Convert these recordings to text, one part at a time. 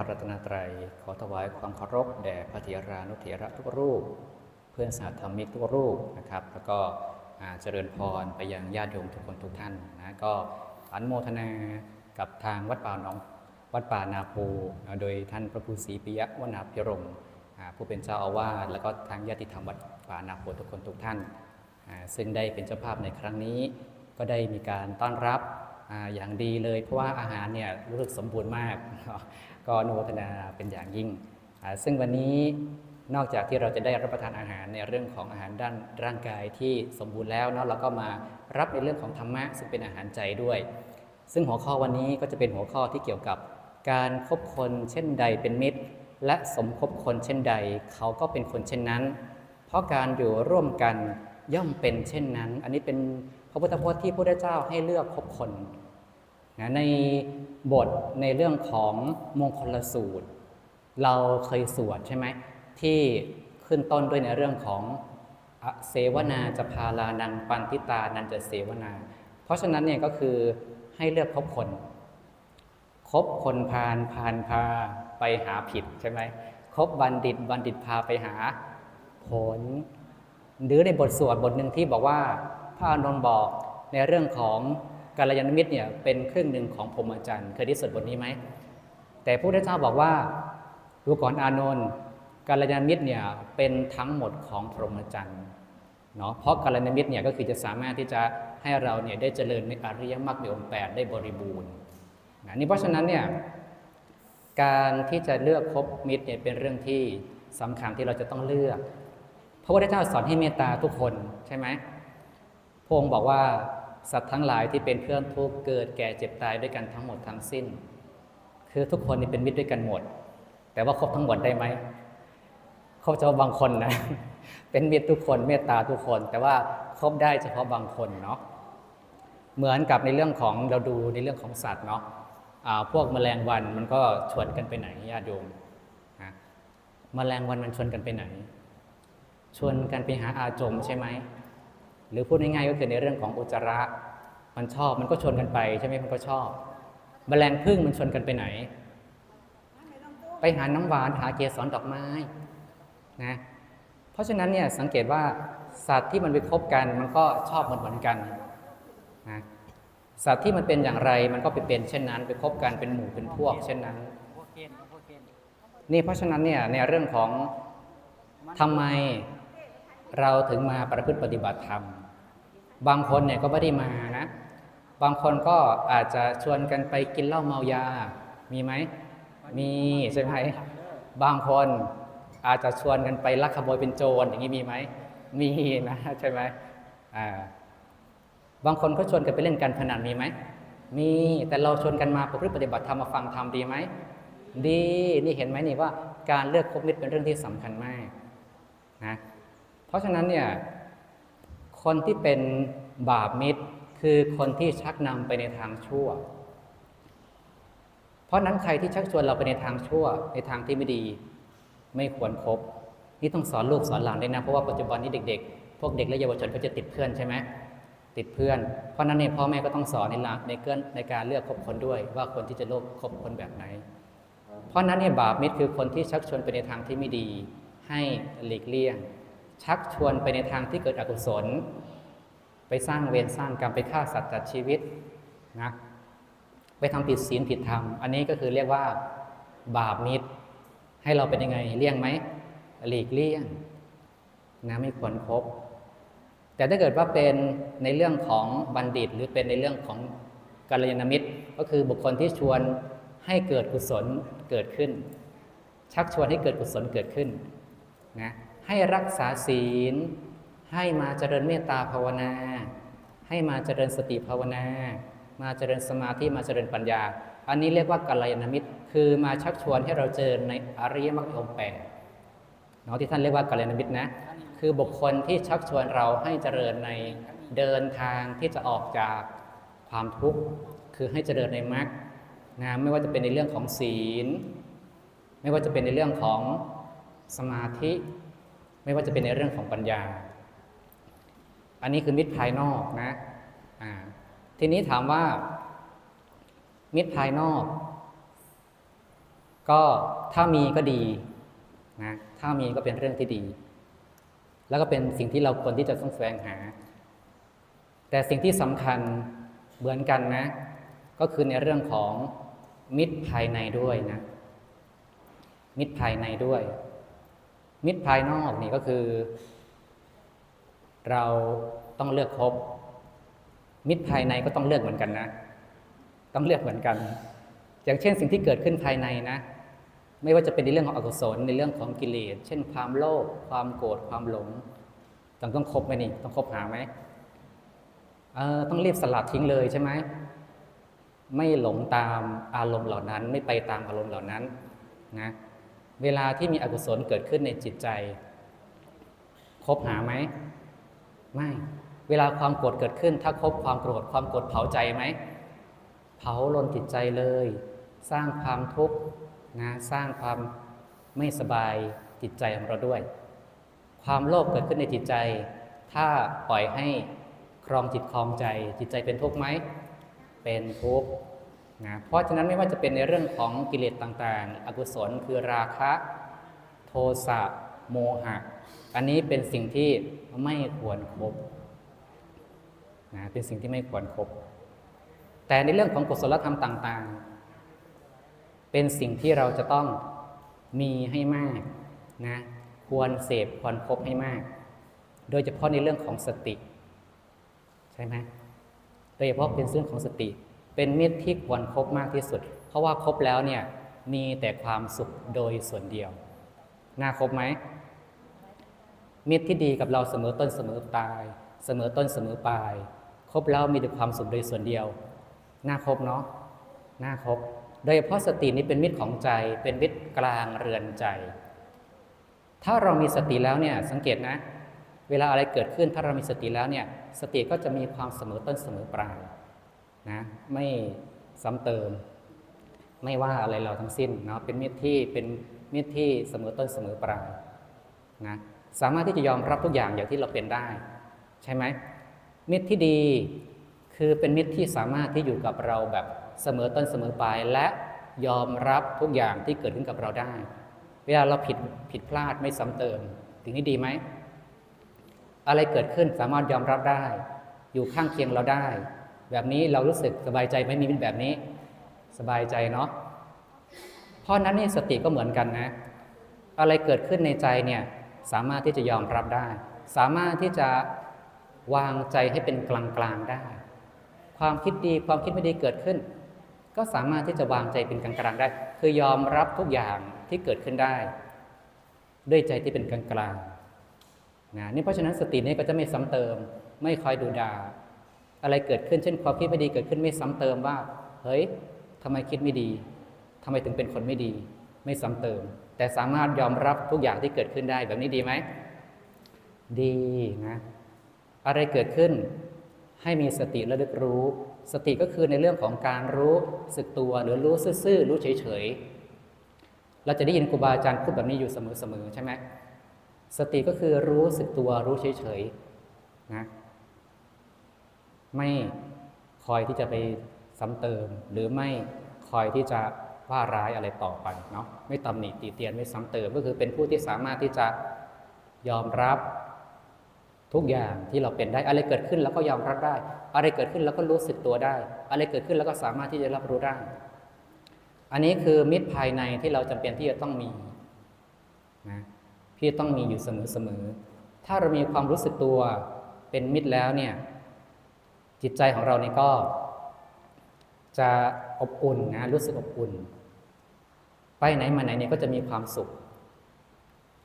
ระรัตนตรัย ขอถวายความเคารพแด่พระเถรานุเถระทุกรูป เพื่อนสาธรรมิกทุกรูปนะครับ แล้วก็เจริญพรไปยังญาติโยมทุกคนทุกท่านนะก็อนุโมทนากับทางวัดป่าหนองวัดป่านาโพโดยท่านพระครูศรีปิยะวนาพิรมผู้เป็นเจ้าอาวาสแล้วก็ทางญาติธรรมวัดป่านาโพทุกคนทุกท่าน ซึ่งได้เป็นเจ้าภาพในครั้งนี้ ก็ได้มีการต้อนรับอย่างดีเลย เพราะว่าอาหารเนี่ยรู้สึกสมบูรณ์มาก ก็อนุโมทนาเป็นอย่างยิ่ง ซึ่งวันนี้นอกจากที่เราจะได้รับประทานอาหารในเรื่องของอาหารด้านร่างกายที่สมบูรณ์แล้วเนาะเราก็มารับในเรื่องของธรรมะซึ่งเป็นอาหารใจด้วย ซึ่งหัวข้อวันนี้ก็จะเป็นหัวข้อที่เกี่ยวกับการคบคนเช่นใดเป็นมิตร และสมคบคนเช่นใด เขาก็เป็นคนเช่นนั้น เพราะการอยู่ร่วมกันย่อมเป็นเช่นนั้น อันนี้เป็นพระพุทธพจน์ที่พระพุทธเจ้าให้เลือกคบคน นะในบทในเรื่องของมงคลสูตร เราเคยสวดใช่ไหมที่ขึ้นต้นด้วยในเรื่องของเสวนาจะพาลานังปันทิตานันจะเสวนา เพราะฉะนั้นเนี่ยก็คือให้เลือกคบคน คบคนพาลพาลพาไปหาผิดใช่ไหมคบบัณฑิตบัณฑิตพาไปหาผล หรือในบทสวดบทหนึ่งที่บอกว่าพระอานนท์บอกในเรื่องของ กัลยาณมิตรเนี่ยเป็นครึ่งหนึ่งของพรหมจรรย์ เคยได้สวดบทนี้ไหม แต่พระพุทธเจ้าบอกว่าดูก่อนอานนท์กัลยาณมิตรเนี่ยเป็นทั้งหมดของพรหมจรรย์เนาะเพราะกัลยาณมิตรเนี่ยก็คือจะสามารถที่จะให้เราเนี่ยได้เจริญในอริยมรรคมีองค์แปดได้บริบูรณ์นะนี่เพราะฉะนั้นเนี่ยการที่จะเลือกคบมิตรเนี่ยเป็นเรื่องที่สำคัญที่เราจะต้องเลือกพระพุทธเจ้าสอนให้เมตตาทุกคนใช่ไหมพระองค์บอกว่า สัตว์ทั้งหลายที่เป็นเพื่อนทุกข์เกิดแก่เจ็บตายด้วยกันทั้งหมดทั้งสิ้น คือทุกคนนี่เป็นมิตรด้วยกันหมด แต่ว่าครบทั้งหมดได้ไหมครบเฉพาะบางคนนะเป็นมิตรทุกคนเมตตาทุกคน แต่ว่าครบได้เฉพาะบางคนเนาะเหมือนกับในเรื่องของเราดูในเรื่องของสัตว์เนาะพวกแมลงวันมันก็ชวนกันไปไหนญาติโยมฮะแมลงวันมันชวนกันไปไหน ชวนกันไปหาอาจมใช่ไหม หรือพูดง่ายๆก็คือในเรื่องของอุจจาระ มันชอบมันก็ชนกันไปใช่ไหมมันก็ชอบแมลงพึ่งมันชนกันไปไหน ไปหาน้ำหวานหาเกสรดอกไม้นะเพราะฉะนั้นเนี่ยสังเกตว่าสัตว์ที่มันไปคบกันมันก็ชอบเหมือนเหมือนกันนะสัตว์ที่มันเป็นอย่างไรมันก็ไปเป็นเช่นนั้น ไปคบกันเป็นหมู่เป็นพวก เช่นนั้นนี่เพราะฉะนั้นเนี่ยในเรื่องของทำไมเราถึงมาประพฤติปฏิบัติธรรม บางคนเนี่ยก็ไม่ได้มานะ บางคนก็อาจจะชวนกันไปกินเหล้าเมายา มีไหม มีใช่ไหม บางคนอาจจะชวนกันไปลักขโมยเป็นโจรอย่างนี้มีไหม มีนะใช่ไหมอ่า บางคนก็ชวนกันไปเล่นการพนันมีไหม มี แต่เราชวนกันมาประพฤติปฏิบัติธรรมมาฟังธรรมดีไหม ดี นี่เห็นไหมนี่ว่าการเลือกคบมิตรเป็นเรื่องที่สำคัญมากนะ เพราะฉะนั้นเนี่ย คนที่เป็นบาปมิตรคือคนที่ชักนำไปในทางชั่ว เพราะนั้นใครที่ชักชวนเราไปในทางชั่ว ในทางที่ไม่ดีไม่ควรครบนี่ต้องสอนลูกสอนหลานด้วยนะเพราะว่าปัจจุบันนี้เด็ก ๆ พวกเด็กและเยาวชนก็จะติดเพื่อนใช่ไหมติดเพื่อน เพราะนั้นเนี่ยพ่อแม่ก็ต้องสอนในหลักในเกินในการเลือกคบคนด้วย ว่าคนที่จะเลือกคบคนแบบไหน เพราะฉะนั้นเนี่ยบาปมิตรคือคนที่ชักชวนไปในทางที่ไม่ดี ให้หลีกเลี่ยง ชักชวนไปในทางที่เกิดอกุศล ไปสร้างเวรสร้างกรรมไปฆ่าสัตว์ตัดชีวิตนะไปทำผิดศีลผิดธรรม อันนี้ก็คือเรียกว่าบาปมิตร ให้เราเป็นยังไงเลี่ยงไหมหลีกเลี่ยงนะไม่ควรครบแต่ถ้าเกิดว่าเป็นในเรื่องของบัณฑิต หรือเป็นในเรื่องของกัลยาณมิตร ก็คือบุคคลที่ชวนให้เกิดกุศลเกิดขึ้น ชักชวนให้เกิดกุศลเกิดขึ้นนะ ให้รักษาศีล ให้มาเจริญเมตตาภาวนา ให้มาเจริญสติภาวนา มาเจริญสมาธิมาเจริญปัญญา อันนี้เรียกว่ากัลยาณมิตร คือมาชักชวนให้เราเจริญในอริยมรรคมีองแปดเนาะที่ท่านเรียกว่ากัลยาณมิตรนะ คือบุคคลที่ชักชวนเราให้เจริญในเดินทางที่จะออกจากความทุกข์คือให้เจริญในมรรคนะไม่ว่าจะเป็นในเรื่องของศีล ไม่ว่าจะเป็นในเรื่องของสมาธิ ไม่ว่าจะเป็นในเรื่องของปัญญา อันนี้คือมิตรภายนอกนะอ่าทีนี้ถามว่า มิตรภายนอกกก็ถ้ามีก็ดีนะถ้ามีก็เป็นเรื่องที่ดี แล้วก็เป็นสิ่งที่เราควรที่จะต้องแสวงหา แต่สิ่งที่สำคัญเหมือนกันนะ ก็คือในเรื่องของมิตรภายในด้วยนะ มิตรภายในด้วย มิตรภายนอกนี่ก็คือ เราต้องเลือกคบ มิตรภายในก็ต้องเลือกเหมือนกันนะ ต้องเลือกเหมือนกัน อย่างเช่นสิ่งที่เกิดขึ้นภายในนะ ไม่ว่าจะเป็นในเรื่องของอกุศลในเรื่องของกิเลส เช่น ความโลภความโกรธความหลงต้องต้องคบไหมนี่ต้องคบหาไหมเออต้องรีบสลัดทิ้งเลยใช่ไหมไม่หลงตามอารมณ์เหล่านั้น ไม่ไปตามอารมณ์เหล่านั้นนะ เวลาที่มีอกุศลเกิดขึ้นในจิตใจ คบหาไหม ไม่ เวลาความโกรธเกิดขึ้น ถ้าคบความโกรธความโกรธเผาใจไหม เผาลนจิตใจเลย สร้างความทุกข์นะสร้างความไม่สบายจิตใจของเราด้วย ความโลภเกิดขึ้นในจิตใจ ถ้าปล่อยให้ครองจิตครองใจ จิตใจเป็นทุกข์ไหม เป็นทุกข์ นะเพราะฉะนั้นไม่ว่าจะเป็นในเรื่องของกิเลสต่างๆ อกุศลคือราคะโทสะโมหะ อันนี้เป็นสิ่งที่ไม่ควรครบนะเป็นสิ่งที่ไม่ควรครบ แต่ในเรื่องของกุศลธรรมต่างๆ เป็นสิ่งที่เราจะต้องมีให้มากนะควรเสพควรครบให้มาก โดยเฉพาะในเรื่องของสติ ใช่ไหมโดยเฉพาะเป็นเรื่องของสติ เป็นมิตรที่ควรครบมากที่สุด เพราะว่าครบแล้วเนี่ยมีแต่ความสุขโดยส่วนเดียว น่าครบไหม มิตรที่ดีกับเราเสมอต้นเสมอปลาย เสมอต้นเสมอปลาย ครบแล้วมีแต่ความสุขโดยส่วนเดียว น่าครบเนาะ น่าครบ โดยเฉพาะสตินี้เป็นมิตรของใจ เป็นมิตรกลางเรือนใจ ถ้าเรามีสติแล้วเนี่ยสังเกตนะ เวลาอะไรเกิดขึ้นถ้าเรามีสติแล้วเนี่ย สติก็จะมีความเสมอต้นเสมอปลาย นะไม่ซ้ำเติม ไม่ว่าอะไรเราทั้งสิ้นเนาะเป็นมิตรที่เป็นมิตรที่เสมอต้นเสมอปลายนะสามารถที่จะยอมรับทุกอย่างอย่างที่เราเป็นได้ ใช่ไหมมิตรที่ดีคือเป็นมิตรที่สามารถที่อยู่กับเราแบบเสมอต้นเสมอปลายและยอมรับทุกอย่างที่เกิดขึ้นกับเราได้ เวลาเราผิดผิดพลาดไม่ซ้ำเติม ถึงนี้ดีไหม อะไรเกิดขึ้นสามารถยอมรับได้ อยู่ข้างเคียงเราได้ แบบนี้เรารู้สึกสบายใจไหม่มีมิตรแบบนี้ สบายใจเนาะเพราะนั้นนี่สติก็เหมือนกันนะ อะไรเกิดขึ้นในใจเนี่ยสามารถที่จะยอมรับได้ สามารถที่จะวางใจให้เป็นกลางๆได้ ความคิดดีความคิดไม่ดีเกิดขึ้น ก็สามารถที่จะวางใจเป็นกลางๆได้ คือยอมรับทุกอย่างที่เกิดขึ้นได้ ด้วยใจที่เป็นกลางๆนะนี่เพราะฉะนั้นสตินี้ก็จะไม่ซ้ำเติม ไม่คอยดูดา อะไรเกิดขึ้นเช่นความคิดไม่ดีเกิดขึ้นไม่ซ้ำเติมว่า เฮ้ยทำไมคิดไม่ดีทำไมถึงเป็นคนไม่ดี ไม่ซ้ำเติม แต่สามารถยอมรับทุกอย่างที่เกิดขึ้นได้แบบนี้ดีไหม ดีนะอะไรเกิดขึ้นให้มีสติระลึกรู้ สติก็คือในเรื่องของการรู้สึกตัวหรือรู้ซื่อๆรู้เฉยๆเราจะได้ยินครูบาอาจารย์พูดแบบนี้อยู่เสมอๆใช่ไหมสติก็คือรู้สึกตัวรู้เฉยๆนะ ไม่คอยที่จะไปซ้ำเติม หรือไม่คอยที่จะว่าร้ายอะไรต่อไปเนาะไม่ตำหนิตีเตียนไม่ซ้ำเติม ก็คือเป็นผู้ที่สามารถที่จะยอมรับทุกอย่างที่เราเป็นได้ อะไรเกิดขึ้นแล้วก็ยอมรับได้ อะไรเกิดขึ้นแล้วก็รู้สึกตัวได้ อะไรเกิดขึ้นแล้วก็สามารถที่จะรับรู้ได้ อันนี้คือมิตรภายในที่เราจำเป็นที่จะต้องมีนะที่ต้องมีอยู่เสมอๆถ้าเรามีความรู้สึกตัวเป็นมิตรแล้วเนี่ย จิตใจของเราเนี่ยก็ จะอบอุ่นนะรู้สึกอบอุ่น ไปไหนมาไหนเนี่ยก็จะมีความสุข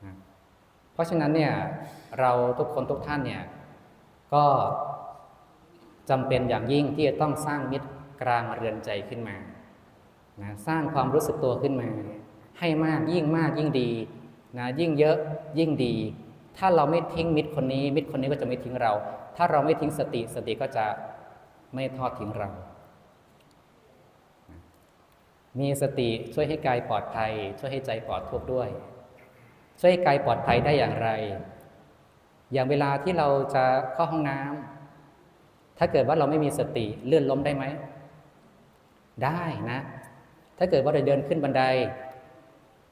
นะเพราะฉะนั้นเนี่ยเราทุกคนทุกท่านเนี่ยก็จำเป็นอย่างยิ่งที่จะต้องสร้างมิตรกลางเรือนใจขึ้นมานะสร้างความรู้สึกตัวขึ้นมา ให้มากยิ่งมากยิ่งดีนะยิ่งเยอะยิ่งดี ถ้าเราไม่ทิ้งมิตรคนนี้ มิตรคนนี้ก็จะไม่ทิ้งเรา ถ้าเราไม่ทิ้งสติสติก็จะไม่ทอดทิ้งเรา มีสติช่วยให้กายปลอดภัย ช่วยให้ใจปลอดทุกข์ด้วย ช่วยให้กายปลอดภัยได้อย่างไร อย่างเวลาที่เราจะเข้าห้องน้ำถ้าเกิดว่าเราไม่มีสติเลื่อนล้มได้ไหม ได้นะ ถ้าเกิดว่าเราเดินขึ้นบันได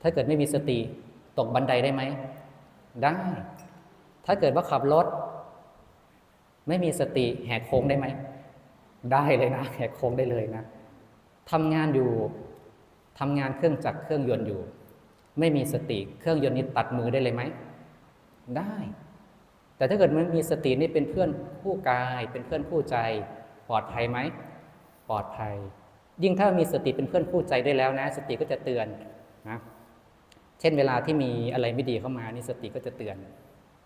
ถ้าเกิดไม่มีสติตกบันไดได้ไหมได้ ถ้าเกิดว่าขับรถ ไม่มีสติแหกโค้งได้ไหม ได้เลยนะ แหกโค้งได้เลยนะทำงานอยู่ทำงานเครื่องจักรเครื่องยนต์อยู่ ไม่มีสติเครื่องยนต์นี้ตัดมือได้เลยไหม ได้ แต่ถ้าเกิดมันมีสตินี่เป็นเพื่อนคู่กาย เป็นเพื่อนคู่ใจ ปลอดภัยไหม ปลอดภัย ยิ่งถ้ามีสติเป็นเพื่อนคู่ใจได้แล้วนะ สติก็จะเตือนนะเช่นเวลาที่มีอะไรไม่ดีเข้ามานี่สติก็จะเตือน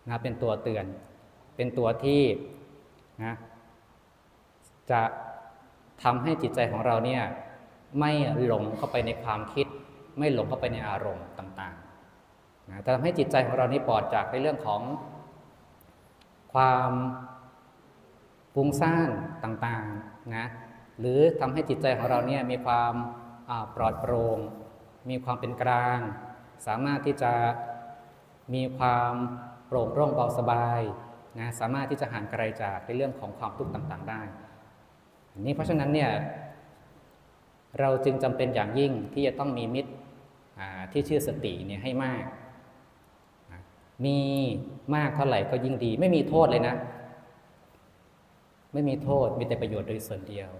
นะเป็นตัวเตือน เป็นตัวที่ นะจะทำให้จิตใจของเราเนี่ยไม่หลงเข้าไปในความคิด ไม่หลงเข้าไปในอารมณ์ต่างๆนะจะทำให้จิตใจของเรานี่ปลอดจากในเรื่องของความฟุ้งซ่านต่างๆนะหรือทำให้จิตใจของเราเนี่ยมีความปลอดโปร่งมีความเป็นกลาง สามารถที่จะมีความโปร่งร่องเบาสบาย นะสามารถที่จะห่างไกลจากในเรื่องของความทุกข์ต่างๆได้นนี้เพราะฉะนั้นเนี่ยเราจึงจำเป็นอย่างยิ่งที่จะต้องมีมิตรที่ชื่อสติเนี่ยให้มาก มีมากเท่าไหร่ก็ยิ่งดี ไม่มีโทษเลยนะ ไม่มีโทษมีแต่ประโยชน์โดยส่วนเดียว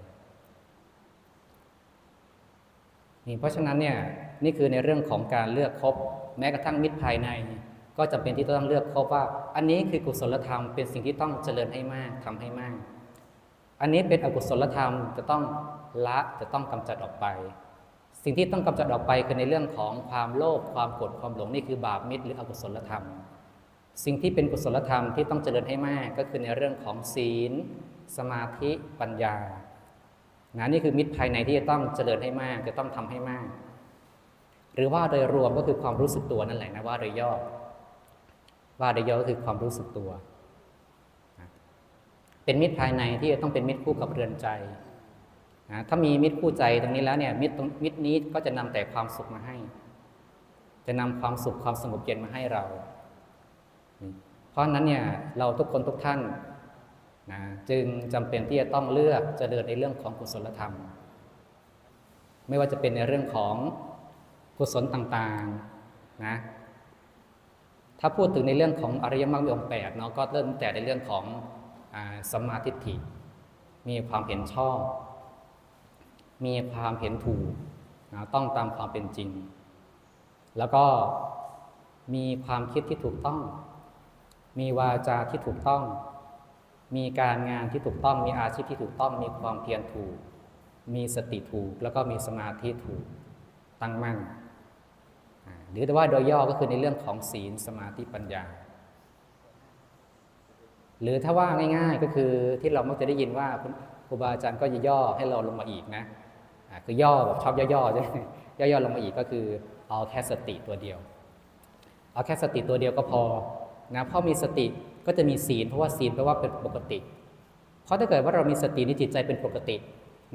นี่เพราะฉะนั้นเนี่ยนี่คือในเรื่องของการเลือกคบแม้กระทั่งมิตรภายใน ก็จำเป็นที่ต้องเลือกครบว่า อันนี้คือกุศลธรรมเป็นสิ่งที่ต้องเจริญให้มากทำให้มาก อันนี้เป็นอกุศลธรรมจะต้องละจะต้องกำจัดออกไป สิ่งที่ต้องกำจัดออกไปคือในเรื่องของความโลภความโกรธความหลงนี่คือบาปมิตรหรืออกุศลธรรม สิ่งที่เป็นกุศลธรรมที่ต้องเจริญให้มากก็คือในเรื่องของศีล สมาธิปัญญานะนี่คือมิตรภายในที่จะต้องเจริญให้มากจะต้องทำให้มาก หรือว่าโดยรวมก็คือความรู้สึกตัวนั่นแหละนะว่าโดยย่อ ว่าโดยย่อก็คือความรู้สึกตัว เป็นมิตรภายในที่จะต้องเป็นมิตรคู่กับเรือนใจนะถ้ามีมิตรคู่ใจตรงนี้แล้วเนี่ยมิตรตรงมิตรนี้ก็จะนำแต่ความสุขมาให้ จะนำความสุขความสงบเย็นมาให้เรา เพราะนั้นเนี่ยเราทุกคนทุกท่านนะจึงจำเป็นที่จะต้องเลือกเจริญในเรื่องของกุศลธรรม ไม่ว่าจะเป็นในเรื่องของกุศลต่างๆนะ ถ้าพูดถึงในเรื่องของอริยมรรคมีองค์แปดเนาะก็เริ่มแต่ในเรื่องของอสัมมาทิฏฐิ มีความเห็นชอบ มีความเห็นถูกนะต้องตามความเป็นจริง แล้วก็มีความคิดที่ถูกต้อง มีวาจาที่ถูกต้อง มีการงานที่ถูกต้อง มีอาชีพที่ถูกต้อง มีความเพียรถูก มีสติถูก แล้วก็มีสมาธิถูก ตั้งมั่น หรือแต่ว่าโดยย่อก็คือในเรื่องของศีลสมาธิปัญญา หรือถ้าว่าง่าย ๆก็คือที่เรามักจะได้ยินว่าครูบาอาจารย์ก็จะย่อให้เราลงมาอีกนะคือย่อแบบชอบย่อๆใช่ไหมย่อๆลงมาอีกก็คือเอาแค่สติตัวเดียว เอาแค่สติตัวเดียวก็พอนะพราะมีสติก็จะมีศีลเพราะว่าศีลแปลว่าเป็นปกติ เพราะถ้าเกิดว่าเรามีสติในจิตใจเป็นปกติ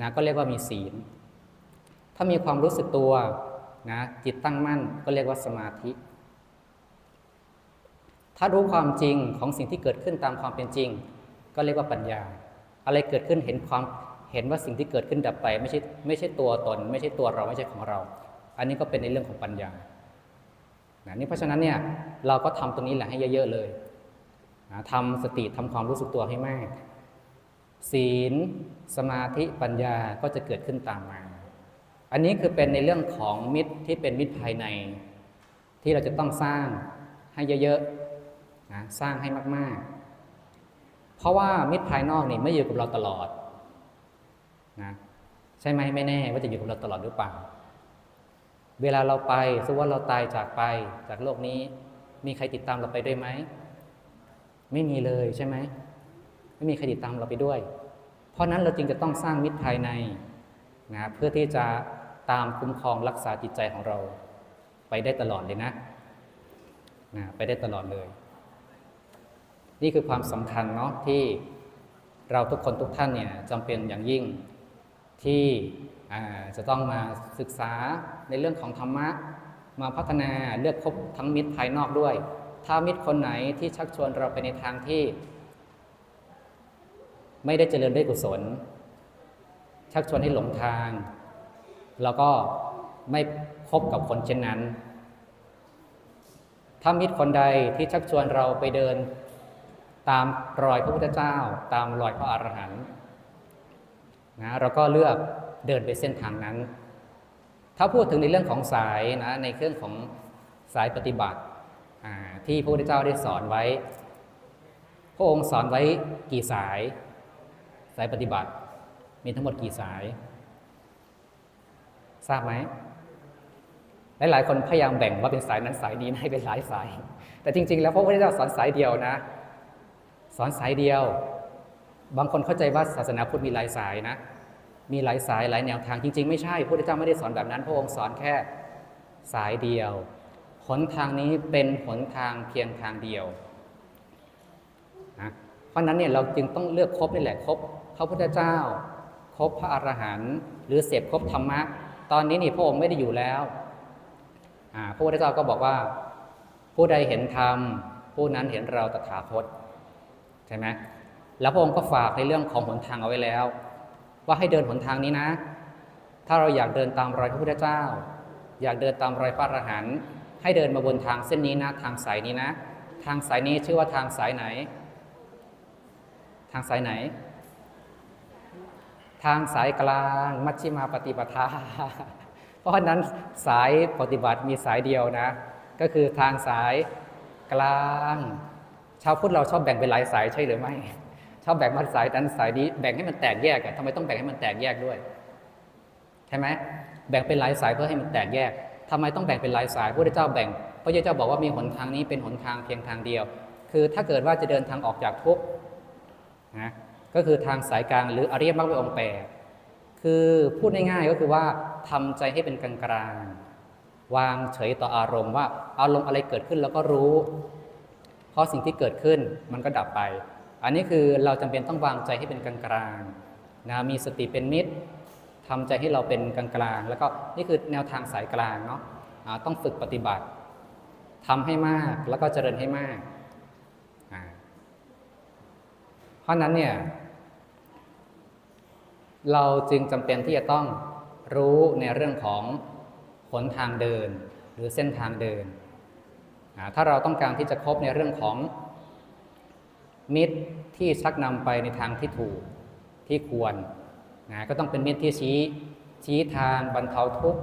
นะก็เรียกว่ามีศีล ถ้ามีความรู้สึกตัว นะจิตตั้งมั่นก็เรียกว่าสมาธิ ถ้ารู้ความจริงของสิ่งที่เกิดขึ้นตามความเป็นจริง ก็เรียกว่าปัญญา อะไรเกิดขึ้นเห็นความเห็นว่าสิ่งที่เกิดขึ้นดับไป ไม่ใช่ไม่ใช่ตัวตน ไม่ใช่ตัวเราไม่ใช่ของเรา อันนี้ก็เป็นในเรื่องของปัญญานะนี่เพราะฉะนั้นเนี่ยเราก็ทำตรงนี้แหละให้เยอะๆเลยนะทำสติทำความรู้สึกตัวให้มาก ศีลสมาธิปัญญาก็จะเกิดขึ้นตามมา อันนี้คือเป็นในเรื่องของมิตรที่เป็นมิตรภายใน ที่เราจะต้องสร้างให้เยอะๆนะสร้างให้มากๆ เพราะว่ามิตรภายนอกนี่ไม่อยู่กับเราตลอดนะใช่ไหมไม่แน่ว่าจะอยู่กับเราตลอดหรือเปล่า เวลาเราไปสมมติว่าเราตายจากไปจากโลกนี้ มีใครติดตามเราไปด้วยไหมไม่มีเลยใช่ไหมไม่มีใครติดตามเราไปด้วย เพราะนั้นเราจึงจะต้องสร้างมิตรภายในนะเพื่อที่จะ ตามคุ้มครองรักษาจิตใจของเราไปได้ตลอดเลยนะนะไปได้ตลอดเลย นี่คือความสำคัญเนาะที่เราทุกคนทุกท่านเนี่ยจำเป็นอย่างยิ่งที่จะต้องมาศึกษาในเรื่องของธรรมะ มาพัฒนาเลือกคบทั้งมิตรภายนอกด้วย ถ้ามิตรคนไหนที่ชักชวนเราไปในทางที่ ไม่ได้เจริญด้วยกุศล ชักชวนให้หลงทาง แล้วก็ไม่คบกับคนเช่นนั้น ถ้ามิตรคนใดที่ชักชวนเราไปเดิน ตามรอยพระพุทธเจ้า ตามรอยพระอรหันต์นะเราก็เลือกเดินไปเส้นทางนั้น ถ้าพูดถึงในเรื่องของสายนะในเรื่องของสายปฏิบัติที่พระพุทธเจ้าได้สอนไว้ พระองค์สอนไว้กี่สาย สายปฏิบัติ มีทั้งหมดกี่สาย ทราบไหมหลายๆคนพยายามแบ่งว่าเป็นสายนั้นสายนี้ให้เป็นหลายสาย แต่จริง ๆ แล้วพระพุทธเจ้าสอนสายเดียวนะ สอนสายเดียว บางคนเข้าใจว่าศาสนาพุทธมีหลายสายนะ มีหลายสายหลายแนวทางจริง ๆ ไม่ใช่พระพุทธเจ้าไม่ได้สอนแบบนั้น พระองค์สอนแค่สายเดียวหนทางนี้เป็นหนทางเพียงทางเดียวนะเพราะฉะนั้นเนี่ยเราจึงต้องเลือกครบนี่แหละครบพระพุทธเจ้าครบพระอรหันต์หรือเสพครบธรรมะ ตอนนี้นี่พระองค์ไม่ได้อยู่แล้วพระพุทธเจ้าก็บอกว่า ผู้ใดเห็นธรรมผู้นั้นเห็นเราตถาคตใช่ไหมแล้วพระองค์ก็ฝากในเรื่องของหนทางเอาไว้แล้ว ว่าให้เดินหนทางนี้นะ ถ้าเราอยากเดินตามรอยพระพุทธเจ้า อยากเดินตามรอยพระอรหันต์ให้เดินมาบนทางเส้นนี้นะ ทางสายนี้นะ ทางสายนี้ชื่อว่าทางสายไหน ทางสายไหน ทางสายกลางมัชฌิมาปฏิปทา เพราะฉะนั้นสายปฏิบัติมีสายเดียวนะ ก็คือทางสายกลาง ชาวพุทธเราชอบแบ่งเป็นหลายสายใช่หรือไม่ชอบแบ่งมาสายนั้นสายนี้แบ่งให้มันแตกแยกอะทำไมต้องแบ่งให้มันแตกแยกด้วยใช่ไหมแบ่งเป็นหลายสายเพื่อให้มันแตกแยกทำไมต้องแบ่งเป็นหลายสายพระพุทธเจ้าแบ่งพระเจ้าบอกว่ามีหนทางนี้เป็นหนทางเพียงทางเดียว คือถ้าเกิดว่าจะเดินทางออกจากทุกข์นะ ก็คือทางสายกลางหรืออริยมรรคองค์แปดคือพูดง่ายๆก็คือว่าทำใจให้เป็นกลางกลางๆวางเฉยต่ออารมณ์ว่าอารมณ์อะไรเกิดขึ้นแล้วก็รู้ เพราะสิ่งที่เกิดขึ้นมันก็ดับไป อันนี้คือเราจำเป็นต้องวางใจให้เป็นกลางกลางๆนะมีสติเป็นมิตรทำใจให้เราเป็นกลางกลางๆแล้วก็นี่คือแนวทางสายกลางเนาะอ่าต้องฝึกปฏิบัติทำให้มากแล้วก็เจริญให้มาก เพราะนั้นเนี่ย เราจึงจำเป็นที่จะต้องรู้ในเรื่องของหนทางเดิน หรือเส้นทางเดิน ถ้าเราต้องการที่จะคบในเรื่องของมิตรที่ชักนำไปในทางที่ถูกที่ควรนะก็ต้องเป็นมิตรที่ชี้ชี้ทางบรรเทาทุกข์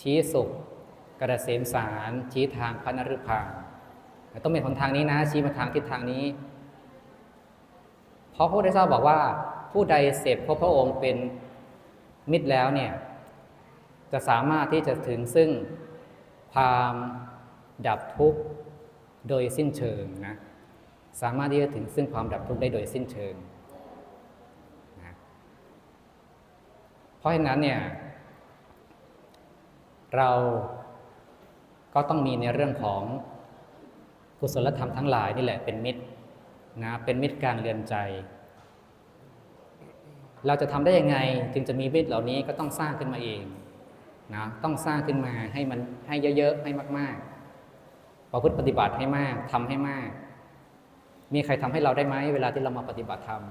ชี้สุข กระเสมสาร ชี้ทางพระนรุพานต้องเป็นหนทางนี้นะ ชี้มาทางทิศทางนี้ เพราะพระพุทธเจ้าบอกว่า ผู้ใดเสพพบพระองค์เป็นมิตรแล้วเนี่ยจะสามารถที่จะถึงซึ่งความดับทุกข์โดยสิ้นเชิงนะสามารถที่จะถึงซึ่งความดับทุกข์ได้โดยสิ้นเชิงนะเพราะฉะนั้นเนี่ยเราก็ต้องมีในเรื่องของกุศลธรรมทั้งหลายนี่แหละเป็นมิตรนะเป็นมิตรการเรือนใจ เราจะทำได้ยังไงจึงจะมีมิตรเหล่านี้ก็ต้องสร้างขึ้นมาเองนะต้องสร้างขึ้นมาให้มันให้เยอะๆให้มากๆประพฤติปฏิบัติให้มากทำให้มาก มีใครทำให้เราได้ไหมเวลาที่เรามาปฏิบัติธรรม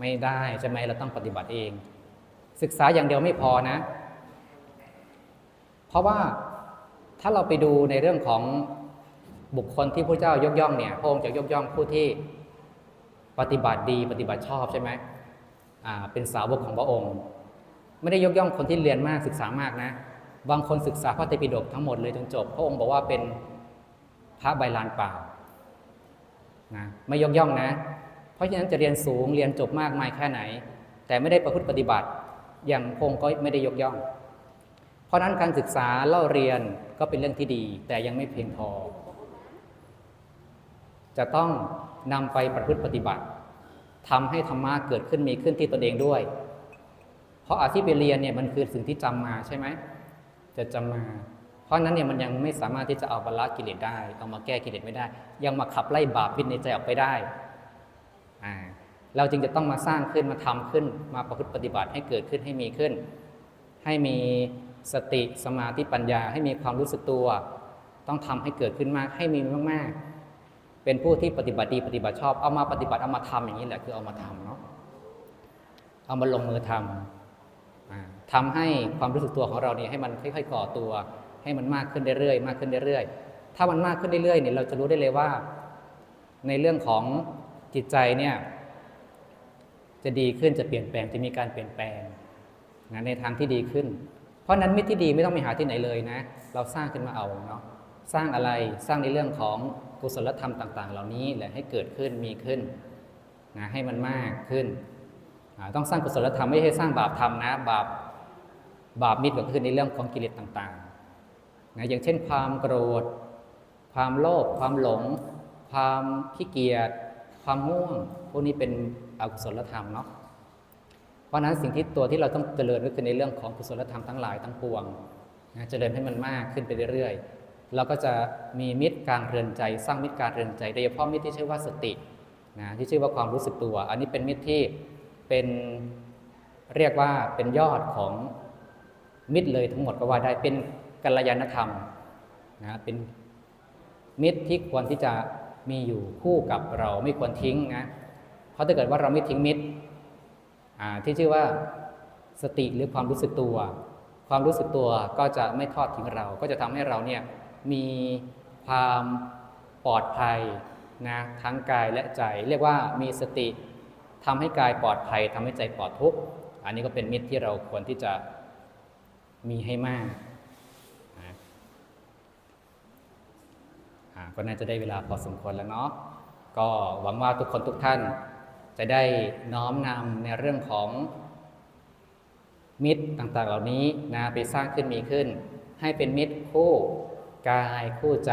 ไม่ได้ใช่ไหมเราต้องปฏิบัติเอง ศึกษาอย่างเดียวไม่พอนะ เพราะว่าถ้าเราไปดูในเรื่องของบุคคลที่พระเจ้ายกย่องเนี่ยพระองค์จะยกย่องผู้ที่ปฏิบัติดีปฏิบัติชอบใช่ไหม เป็นสาวกของพระองค์ ไม่ได้ยกย่องคนที่เรียนมากศึกษามากนะ บางคนศึกษาพระไตรปิฎกทั้งหมดเลยจนจบ พระองค์บอกว่าเป็นพระใบลานเปล่านะไม่ยกย่องนะ เพราะฉะนั้นจะเรียนสูงเรียนจบมากมายแค่ไหน แต่ไม่ได้ประพฤติปฏิบัติ อย่างพระองค์ก็ไม่ได้ยกย่อง เพราะนั้นการศึกษาเล่าเรียนก็เป็นเรื่องที่ดี แต่ยังไม่เพียงพอ จะต้องนำไปประพฤติปฏิบัติ ทำให้ธรรมะเกิดขึ้นมีขึ้นที่ตนเองด้วย เพราะอาที่ไปเรียนเนี่ยมันคือสิ่งที่จำมาใช่ไหมจะจำมา เพราะนั้นเนี่ยมันยังไม่สามารถที่จะเอาบรรละกิเลสได้ เอามาแก้กิเลสไม่ได้ ยังมาขับไล่บาปพิษในใจออกไปได้อ่าเราจึงจะต้องมาสร้างขึ้นมาทำขึ้นมาประพฤติปฏิบัติให้เกิดขึ้นให้มีขึ้น ให้มีสติสมาธิปัญญา ให้มีความรู้สึกตัว ต้องทำให้เกิดขึ้นมากให้มีมากๆ เป็นผู้ที่ปฏิบัติดีปฏิบัติชอบ เอามาปฏิบัติเอามาทำอย่างนี้แหละคือเอามาทำเนาะเอามาลงมือทำอ่าทำให้ความรู้สึกตัวของเราเนี่ยให้มันค่อยๆก่อตัว ให้มันมากขึ้นเรื่อยๆมากขึ้นเรื่อยๆถ้ามันมากขึ้นเรื่อยๆเนี่ยเราจะรู้ได้เลยว่า ในเรื่องของจิตใจเนี่ยจะดีขึ้นจะเปลี่ยนแปลงจะมีการเปลี่ยนแปลงนะในทางที่ดีขึ้น เพราะฉะนั้นมิตรที่ดีไม่ต้องไปหาที่ไหนเลยนะ เราสร้างขึ้นมาเอาเนาะสร้างอะไรสร้างในเรื่องของ กุศลธรรมต่าง ๆ เหล่านี้แหละให้เกิดขึ้นมีขึ้นนะให้มันมากขึ้น ต้องสร้างกุศลธรรมไม่ใช่สร้างบาปธรรมนะบาปบาปมิตรก็คือในเรื่องของกิเลสต่างๆนะอย่างเช่น ความโกรธ ความโลภความหลง ความขี้เกียจความง่วงพวกนี้เป็นอกุศลธรรมเนาะเพราะฉะนั้นสิ่งที่ตัวที่เราต้องเจริญก็คือในเรื่องของกุศลธรรมทั้งหลายทั้งปวงนะเจริญให้มันมากขึ้นไปเรื่อยๆ เราก็จะมีมิตรกลางเรือนใจ สร้างมิตรกลางเรือนใจโดยเฉพาะมิตรที่ชื่อว่าสตินะที่ชื่อว่าความรู้สึกตัว อันนี้เป็นมิตรที่เป็นเรียกว่าเป็นยอดของมิตรเลยทั้งหมดก็ว่าได้เป็นกัลยาณธรรมนะเป็นมิตรที่ควรที่จะมีอยู่คู่กับเราไม่ควรทิ้งนะเพราะถ้าเกิดว่าเราไม่ทิ้งมิตรที่ชื่อว่าสติหรือความรู้สึกตัว ความรู้สึกตัวก็จะไม่ทอดทิ้งเรา ก็จะทำให้เราเนี่ย มีความปลอดภัยนะทั้งกายและใจ เรียกว่ามีสติทำให้กายปลอดภัยทำให้ใจปลอดทุกข์อันนี้ก็เป็นมิตรที่เราควรที่จะมีให้มากนะอ่าก็น่าจะได้เวลาพอสมควรแล้วเนาะก็หวังว่าทุกคนทุกท่านจะได้น้อมนำในเรื่องของมิตรต่างๆ เหล่านี้นะไปสร้างขึ้นมีขึ้น ให้เป็นมิตรคู่ กายคู่ใจ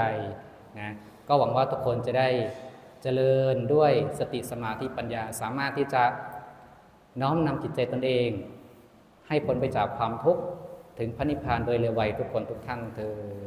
นะก็หวังว่าทุกคนจะได้เจริญด้วยสติสมาธิปัญญาสามารถที่จะน้อมนำจิตใจตนเอง ให้พ้นไปจากความทุกข์ถึงพระนิพพานโดยเร็วไวทุกคนทุกท่านเถิด